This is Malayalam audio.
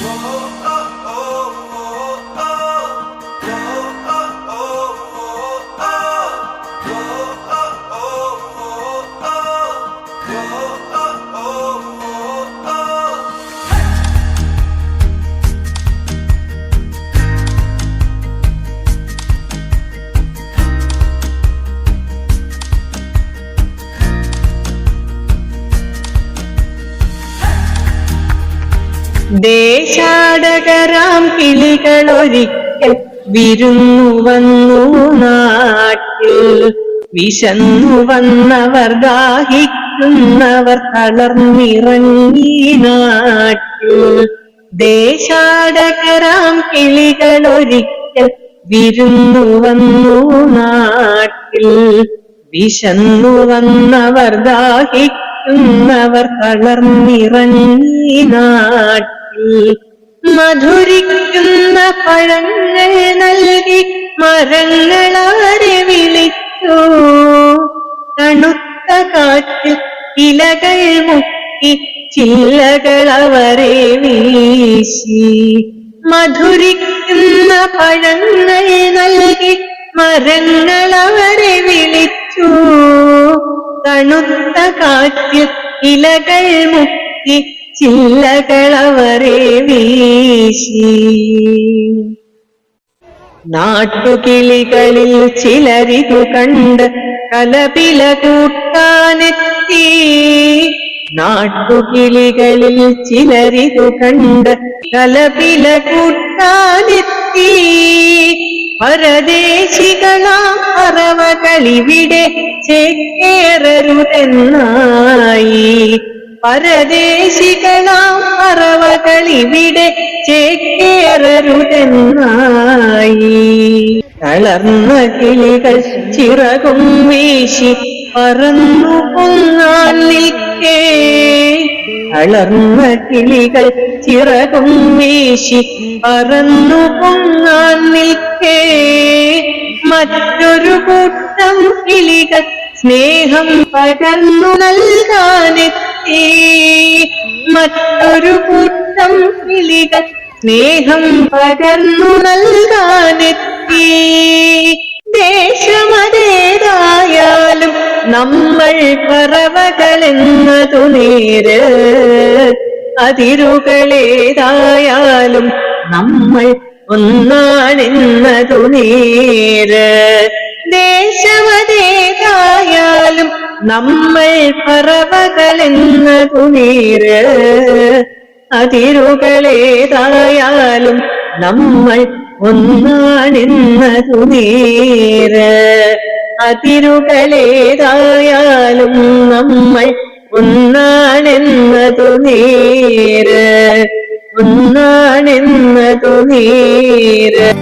Whoa. ദേശാടകരാം കിളികളൊരിക്കൽ വിരുന്നു വന്നു നാട്ടിൽ. വിശന്നു വന്നവർ ദാഹിക്കുന്നവർ തളർന്നിറങ്ങി നാട്ടിൽ. ദേശാടകരാം കിളികളൊരിക്കൽ വിരുന്നു വന്നു നാട്ടിൽ. വിശന്നു വന്നവർ ദാഹിക്കുന്നവർ തളർന്നിറങ്ങി നാട്ടിൽ. മധുരിക്കുന്ന പഴങ്ങൾ നൽകി മരങ്ങളാരെ വിളിച്ചു. തണുത്ത കാറ്റ് ഇലകൾ മുക്കി ചില്ലകൾ അവരെ വീശി. മധുരിക്കുന്ന പഴങ്ങൾ നൽകി മരങ്ങൾ അവരെ വിളിച്ചു. തണുത്ത കാറ്റ് ഇലകൾ മുക്കി ചില്ലകൾ അവരെ വീശി. നാട്ടുകിളികളിൽ ചിലരിതു കണ്ട് കലപില കൂട്ടാനെത്തി. നാട്ടുകിളികളിൽ ചിലരിതു കണ്ട് കലപില കൂട്ടാനെത്തി. പരദേശികളാം പറവകളിവിടെ ചേക്കേറരുതെന്നായി. പരദേശികളാം പറവകളിവിടെ ചേക്കേറരുതെന്നായി തളർന്ന കിളികൾ ചിറകും വീശി പറന്നു പൊങ്ങാൻ നിൽക്കേ തളർന്ന കിളികൾ ചിറകും വീശി പറന്നു പൊങ്ങാൻ നിൽക്കേ മറ്റൊരു കൂട്ടം കിളികൾ സ്നേഹം പകർന്നു നൽകാനെത്തി മറ്റൊരു കൂട്ടം കിളികൾ സ്നേഹം പകർന്നു നൽകാനെത്തി. ദേശമതേതായാലും നമ്മൾ പറവകളെന്നതു നേര്. അതിരുകളേതായാലും നമ്മൾ ഒന്നാണെന്നതു നേര്. ദേശമതേതായാലും നമ്മൾ പറവകളെന്ന നേര് അതിരുകളേതായാലും നമ്മൾ ഒന്നാണെന്നതു നേര്. അതിരുകളേതായാലും നമ്മൾ ഒന്നാണെന്നതു നീര്. ഒന്നാണെന്നതു നേര്.